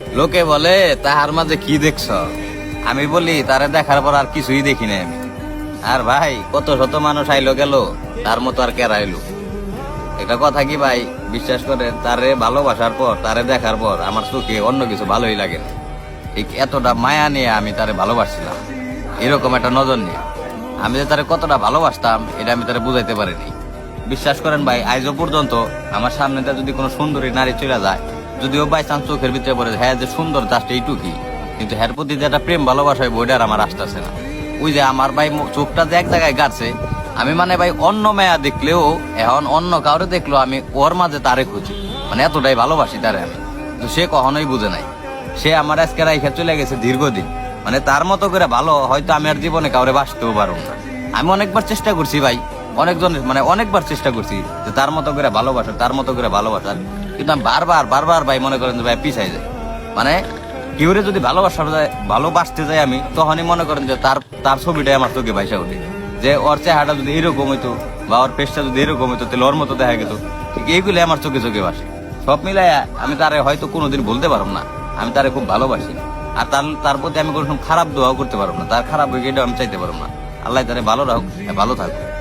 লোকে বলে, তাহার মাঝে কি দেখছ? আমি বলি, তারে দেখার পর আর কিছুই দেখি নাই আমি। আর ভাই, কত শত মানুষ আইলো গেল, তার মতো আর কেরা আইলো? এটা কথা কি ভাই? বিশ্বাস করে তারে ভালোবাসার পর, তারে দেখার পর আমার চোখে অন্য কিছু ভালোই লাগে না। ঠিক এতটা মায়া নিয়ে আমি তারে ভালোবাসছিলাম। এরকম একটা নজর নিয়ে। আমি যে তারে কতটা ভালোবাসতাম, এটা আমি তারে বুঝাইতে পারিনি। বিশ্বাস করেন ভাই, আজও পর্যন্ত আমার সামনেটা যদি কোনো সুন্দরী নারী চলে যায় যদিও বাই চান্স চোখের ভিতরে পড়ে হ্যাঁ যে সুন্দর জাস্ট এইটুকুই। কিন্তু হ্যার প্রতি যে একটা প্রেম ভালোবাসা হয় বইটার আমার আসতেছে না। ওই যে আমার ভাই চোখটা যে এক জায়গায় গাছে, আমি মানে ভাই অন্য মেয়া দেখলেও, এখন অন্য কাউরে দেখলেও আমি ওর মাঝে তারে খুঁজি। মানে এতটাই ভালোবাসি তারে আমি। কিন্তু সে কখনোই বুঝে নাই। সে আমার আজকে রাইখা চলে গেছে দীর্ঘদিন। মানে তার মতো করে ভালো, হয়তো আমি আর জীবনে কাউরে বাঁচতেও পারব না। আমি অনেকবার চেষ্টা করছি ভাই, অনেকজন মানে অনেকবার চেষ্টা করছি যে তার মতো করে ভালোবাসার তার মতো করে ভালোবাসার কিন্তু আমি বারবার বারবার ভাই মনে করেন যে ভাই পিছাই যায় মানে কেউরে যদি ভালোবাসা যায়, ভালোবাসতে যাই আমি, তখনই মনে করেন যে তার তার ছবিটাই আমার চোখে ভাইসা ওঠে যে ওর চেহারাটা যদি এরকম হইতো বা ওর পেশটা যদি এরকম হইতো, তাহলে ওর মতো দেখা গেত। ঠিক এইগুলো আমার চোখে চোখে বাসে সব মিলাই আমি তারে হয়তো কোনোদিন বলতে পারব না। আমি তারে খুব ভালোবাসি। আর তার তার প্রতি আমি কোনো খারাপ দোয়াও করতে পারব না। তার খারাপ হয়ে গেলেও আমি চাইতে পারব না। আল্লাহ তারে ভালো রাখুক, ভালো থাকুক।